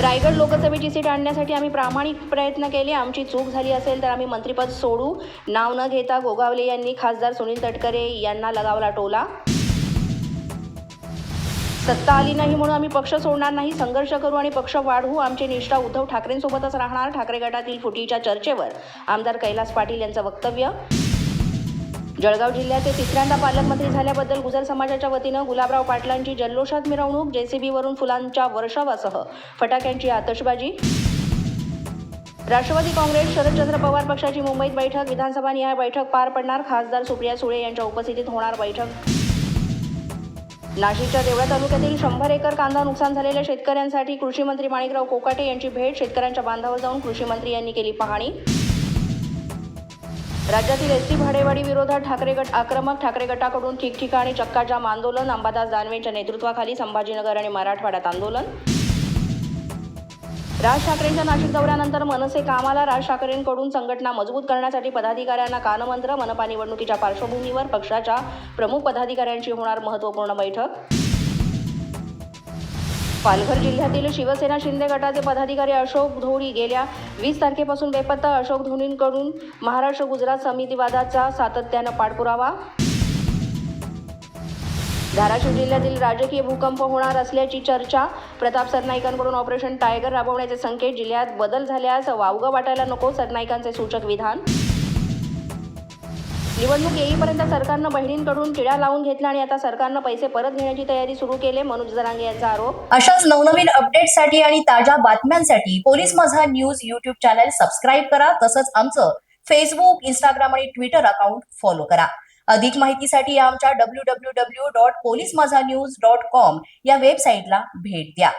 रायगड लोकसभेची सीट आणण्यासाठी आम्ही प्रामाणिक प्रयत्न केले. आमची चूक झाली असेल तर आम्ही मंत्रिपद सोडू. नाव न घेता गोगावले यांनी खासदार सुनील तटकरे यांना लगावला टोला. सत्ता आली नाही म्हणून आम्ही पक्ष सोडणार नाही. संघर्ष करू आणि पक्ष वाढवू. आमची निष्ठा उद्धव ठाकरेंसोबतच राहणार. ठाकरे गटातील फुटीच्या चर्चेवर आमदार कैलास पाटील यांचं वक्तव्य. जळगाव जिल्ह्याचे तिसऱ्यांदा पालकमंत्री झाल्याबद्दल गुजर समाजाच्या वतीनं गुलाबराव पाटलांची जल्लोषात मिरवणूक जेसीबीवरून फुलांच्या वर्षावासह फटाक्यांची आतषबाजी. राष्ट्रवादी काँग्रेस शरदचंद्र पवार पक्षाची मुंबईत बैठक विधानसभा निहाय बैठक पार पडणार खासदार सुप्रिया सुळे यांच्या उपस्थितीत होणार बैठक. नाशिकच्या देवळा तालुक्यातील शंभर एकर कांदा नुकसान झालेल्या शेतकऱ्यांसाठी कृषी मंत्री माणिकराव कोकाटे यांची भेट शेतकऱ्यांच्या बांधावर जाऊन कृषी मंत्री यांनी केली पाहणी. राज्यातील एसटी भाडेवाढी विरोधात ठाकरे गट आक्रमक ठाकरे गटाकडून ठिकठिकाणी चक्काजाम आंदोलन अंबादास दानवेंच्या नेतृत्वाखाली संभाजीनगर आणि मराठवाड्यात आंदोलन. राज ठाकरेंच्या नाशिक दौऱ्यानंतर मनसे कामाला राज ठाकरेंकडून संघटना मजबूत करण्यासाठी पदाधिकाऱ्यांना कानमंत्र मनपा निवडणुकीच्या पार्श्वभूमीवर पक्षाच्या प्रमुख पदाधिकाऱ्यांची होणार महत्त्वपूर्ण बैठक. पालघर जिल्ह्यातील शिवसेना शिंदे गटाचे पदाधिकारी अशोक धोडी गेल्या वीस तारखेपासून बेपत्ता अशोक धोनींकडून महाराष्ट्र गुजरात समिती वादाचा सातत्यानं पाठपुरावा. धाराशिव जिल्ह्यातील राजकीय भूकंप होणार असल्याची चर्चा. प्रताप सरनाईकांकडून ऑपरेशन टायगर राबवण्याचे संकेत जिल्ह्यात बदल झाल्यास वावगं वाटायला नको सरनाईकांचे सूचक विधान. निवडणूक येईपर्यंत सरकारनं बहिणींकडून टिळा लावून घेतला आणि आता सरकारनं पैसे परत घेण्याची तयारी सुरू केली मनोज जरांगे यांचा आरोप. अशाच नवनवीन अपडेटसाठी आणि ताज्या बातम्यांसाठी पोलीस माझा न्यूज युट्यूब चॅनल सबस्क्राईब करा तसंच आमचं फेसबुक इंस्टाग्राम आणि ट्विटर अकाउंट फॉलो करा. अधिक माहितीसाठी आमच्या W W W dot police Majha news dot com या वेबसाईटला भेट द्या.